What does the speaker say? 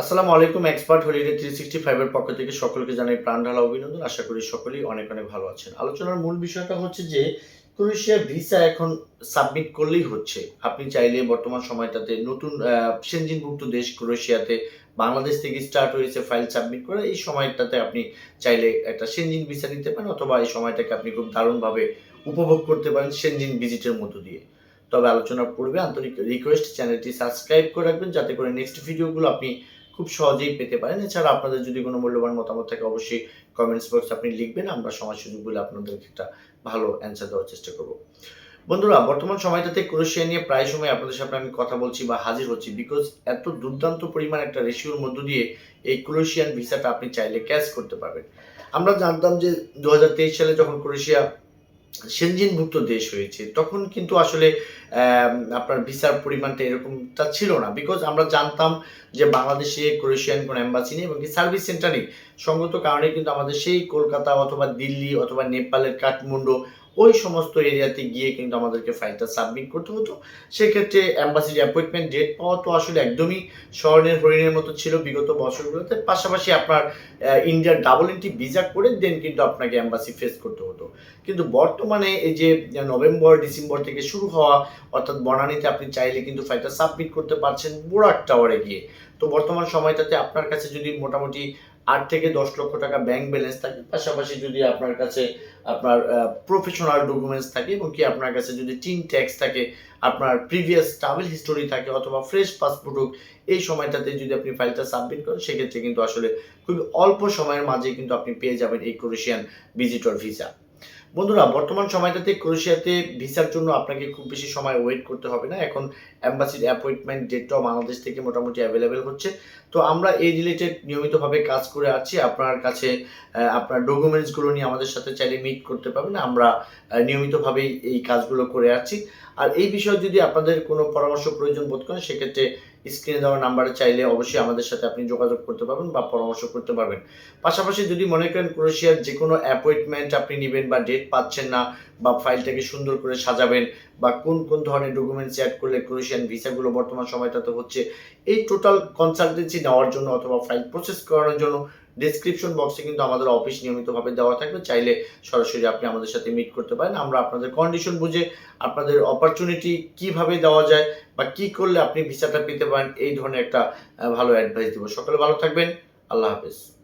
আসসালামু আলাইকুম expert holiday three sixty ফাইভের পক্ষ থেকে সকলকে জানাই প্রাণ ঢালা অভিনন্দন। আশা করি সকলেই অনেক অনেক ভালো আছেন। আলোচনার মূল বিষয়টা হচ্ছে যে ক্রোয়েশিয়ার ভিসা এখন সাবমিট করলেই হচ্ছে। আপনি চাইলে বর্তমান সময়টাতে নতুন সেনজিনভুক্ত দেশ ক্রোয়েশিয়াতে বাংলাদেশ থেকে স্টার্ট হয়েছে ফাইল সাবমিট করে। এই সময়টাতে আপনি চাইলে একটা সেনজিন ভিসা নিতে পারেন অথবা এই সময়টাকে আপনি খুব দারুণভাবে উপভোগ করতে পারেন সেনজিন ভিজিটের মধ্য দিয়ে। তবে আলোচনার পূর্বে আন্তরিক রিকোয়েস্ট চ্যানেলটি সাবস্ক্রাইব করে রাখবেন। যাতে করে নেক্সট ভিডিওগুলো আপনি খুব সহজেই পেতে পারেন। এছাড়া আপনাদের যদি কোনো মূল্যবান মতামত থাকে, অবশ্যই কমেন্টস বক্স আপনি লিখবেন। আমরা সময় সুযোগ বলে আপনাদেরকে একটা ভালো অ্যান্সার দেওয়ার চেষ্টা করব। বন্ধুরা, বর্তমান সময়টাতে ক্রোয়েশিয়া নিয়ে প্রায় সময় আপনাদের সামনে আমি কথা বলছি বা হাজির হচ্ছি বিকজ এত দুর্দান্ত পরিমাণ একটা রেশিওর মধ্য দিয়ে এই ক্রোয়েশিয়ান ভিসাটা আপনি চাইলে ক্যাশ করতে পারবেন। আমরা জানতাম যে দু হাজার তেইশ সালে যখন ক্রোয়েশিয়া সেনজিনভুক্ত দেশ হয়েছে, তখন কিন্তু আসলে আপনার ভিসার পরিমাণটা এরকমটা ছিল না। বিকজ আমরা জানতাম যে বাংলাদেশে ক্রোয়েশিয়ান কোনো অ্যাম্বাসি নেই এবং সার্ভিস সেন্টার নেই সঙ্গত কারণে কিন্তু আমাদের সেই কলকাতা অথবা দিল্লি অথবা নেপালের কাঠমান্ডু ওই সমস্ত এরিয়াতে গিয়ে কিন্তু আমাদেরকে ফাইলটা সাবমিট করতে হতো। সেক্ষেত্রে অ্যাম্বাসির অ্যাপয়েন্টমেন্ট ডেট পাওয়া তো আসলে একদমই স্বর্ণের, হরিণের মতো ছিল বিগত বছরগুলোতে। পাশাপাশি আপনার ইন্ডিয়ার ডাবল এন্ট্রি ভিসা করে দেন কিন্তু আপনাকে অ্যাম্বাসি ফেস করতে হতো। কিন্তু বর্তমানে এই যে নভেম্বর, ডিসেম্বর থেকে শুরু হওয়া, অর্থাৎ বনানীতে আপনি চাইলে কিন্তু ফাইলটা সাবমিট করতে পারছেন বোরাক টাওয়ারে গিয়ে। তো বর্তমান সময়টাতে আপনার কাছে যদি মোটামুটি আট থেকে দশ লক্ষ টাকা ব্যাংক ব্যালেন্স থাকে পাশাপাশি যদি আপনার কাছে আপনার প্রফেশনাল ডকুমেন্টস থাকে এবং কি আপনার কাছে যদি টিন ট্যাক্স থাকে, আপনার প্রিভিয়াস ট্রাভেল হিস্টোরি থাকে অথবা ফ্রেশ পাসপোর্ট হোক, এই সময়টাতে যদি আপনি ফাইলটা সাবমিট করেন, সেক্ষেত্রে কিন্তু আসলে খুবই অল্প সময়ের মাঝে কিন্তু আপনি পেয়ে যাবেন এই ক্রোয়েশিয়ান ভিজিটর ভিসা বন্ধুরা, বর্তমান সময়টাতে ক্রোয়েশিয়াতে ভিসার জন্য আপনাকে খুব বেশি সময় ওয়েট করতে হবে না। এখন অ্যাম্বাসির অ্যাপয়েন্টমেন্ট ডেটটাও বাংলাদেশ থেকে মোটামুটি অ্যাভেলেবেল হচ্ছে। তো আমরা এই রিলেটেড নিয়মিতভাবে কাজ করে আছি। আপনার কাছে আপনার ডকুমেন্টসগুলো নিয়ে আমাদের সাথে চাইলে মিট করতে পারবেন। আমরা নিয়মিতভাবেই এই কাজগুলো করে আছি। আর এই বিষয়ে যদি আপনাদের কোনো পরামর্শ প্রয়োজন বোধ করেন, সেক্ষেত্রে স্ক্রিনে দেওয়া নাম্বারে চাইলে অবশ্যই আমাদের সাথে আপনি যোগাযোগ করতে পারবেন বা পরামর্শ করতে পারবেন। পাশাপাশি যদি মনে করেন ক্রোয়েশিয়ার যে কোনো অ্যাপয়েন্টমেন্ট আপনি নেবেন বা ডেট পাচ্ছেন না বা ফাইলটাকে সুন্দর করে সাজাবেন বা কোন কোন ধরনের ডকুমেন্টস অ্যাড করলে ক্রোয়েশিয়ান ভিসাগুলো বর্তমান সময়টাতে হচ্ছে এই টোটাল কনসালটেন্সি নেওয়ার জন্য অথবা ফাইল প্রসেস করানোর জন্য ডেসক্রিপশন বক্সে কিন্তু আমাদের অফিস নিয়মিতভাবে দেওয়া থাকবে। চাইলে সরাসরি আপনি আমাদের সাথে মিট করতে পারেন। আমরা আপনাদের কন্ডিশন বুঝে আপনাদের অপরচুনিটি কীভাবে দেওয়া যায় বা কি করলে আপনি ভিসাটা পেতে পারেন, এই ধরনের একটা ভালো অ্যাডভাইস দেবো। সকালে ভালো থাকবেন। আল্লাহ হাফেজ।